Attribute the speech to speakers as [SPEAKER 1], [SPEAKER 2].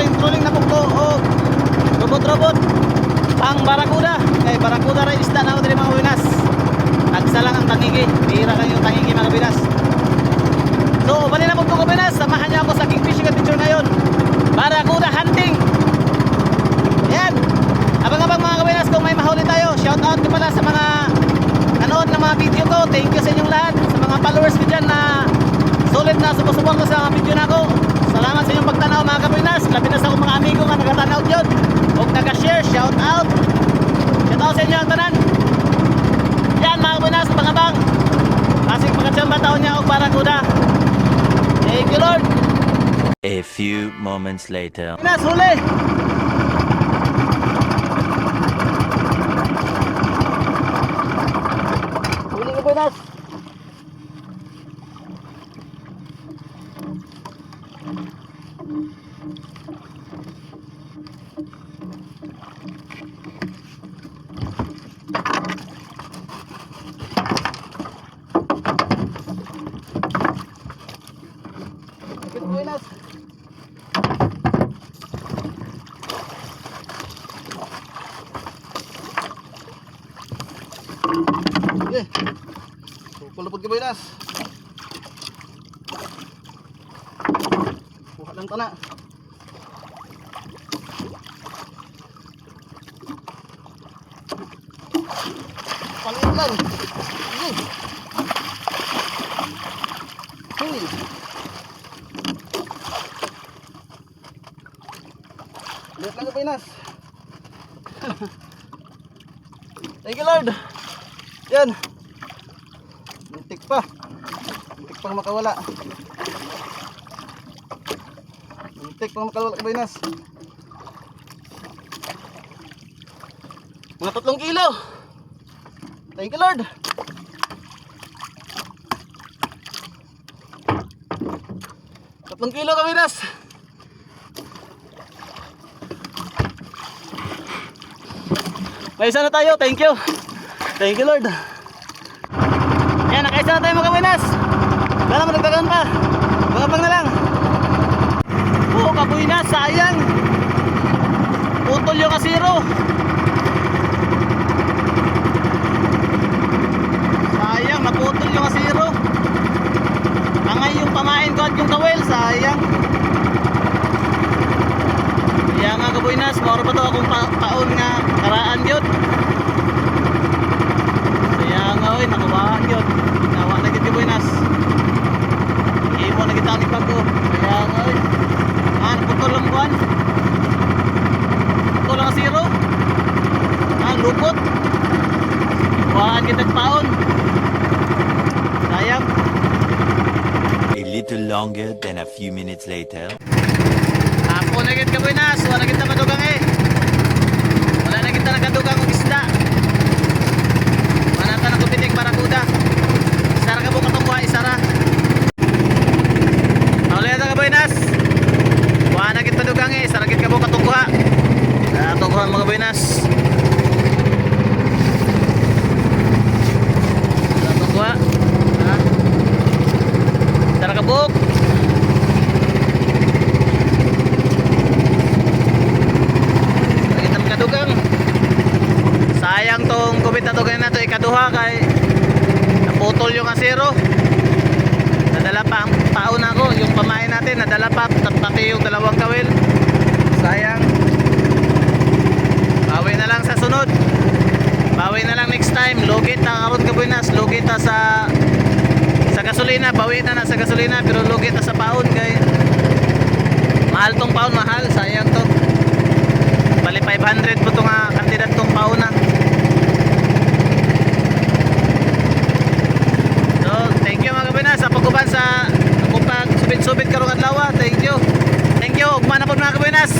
[SPEAKER 1] trolling-trolling na ko og robot-robot ang barakuda kay barakuda ra isda na diri mga binas nagsa lang ang tangigi. Bihira lang yung tangigi mga binas so bali na ko binas samahan niyo ako sa king fishing adventure ngayon. Barakuda hunting. Yan abang-abang mga kabinas kung may mahuli tayo shout out ko pala sa mga nanood ng mga video ko. Thank you sa inyong lahat. Sa mga followers ko dyan na solid na sumusubong ko sa mga video na ako. Salamat sa inyong pagtanaw mga kabinas. Labi na sa akong mga amigo nga nagatanaw dyan. Huwag nag-share, shout out. Shout out sa inyo ang tanan. Yan mga kabinas, abang-abang. Kasing pagkatsamba taon niya ako para kuda. Thank you Lord.
[SPEAKER 2] A few moments later.
[SPEAKER 1] Pinas! Huli ka, Pinas! Pinas! Eh. Kulupod ka ba Inas? Kuha lang tana. Paliit lang. Sige. Hey. Lihat lang ka ba Inas? Thank you Lord. Yan. Muntik pa. Muntik pang makawala. Muntik pang makawala kabinas. Mga tatlong kilo. Thank you Lord. Tatlong kilo kabinas. May isa na tayo. Thank you. Thank you Lord. Yan, nakaisa na tayo mga kawinas. Wala naman nagdagan pa. Bagabang na lang. Oo, kabuinas, sayang. Putol yung asiro. Sayang, naputol yung asiro. Angay yung pamain ko at yung kawel, sayang. Kaya nga kabuinas, moro pa to akong pa taon nga karaan yun. Nga oy, nakawaan yun. Nawa na gid kabuinas. Imo na gid kami bago. Kaya oy. Ah, naputol ang buwan. Putol ang zero. Ah, lupot. Waan kita paon. Sayang.
[SPEAKER 2] A little longer than a few minutes later.
[SPEAKER 1] Ako na gid kabuinas, wala kita madugang eh. Wala na kita nakadugang og isda. Manata na kupitik para kuda. Isara ka buka tong isara. Awala ta kabuinas. Wala na kita dugang eh, isara gid ka buka tong kuha. Kuha mga tong kuha. Ha? Isara ka buk. Itam kadugang. Sayang tong kubit na tugang na to ikaduha kay naputol yung asero. Nadala pa ang taon ako, yung pamain natin nadala pa pati yung dalawang kawil. Sayang bawi na lang sa sunod. Bawi na lang next time. Logit na aron kaboy nas logit ta sa sa gasolina. Bawi na na sa gasolina pero logit ta sa paon kay mahal tong paon mahal. Sayang to. Bali 500 po to nga ah, kandidat tong paon na. So thank you mga kaboy sa pagkuban sa kupag subit-subit karong adlaw thank you. Thank you. Ugma na po mga kaboy nas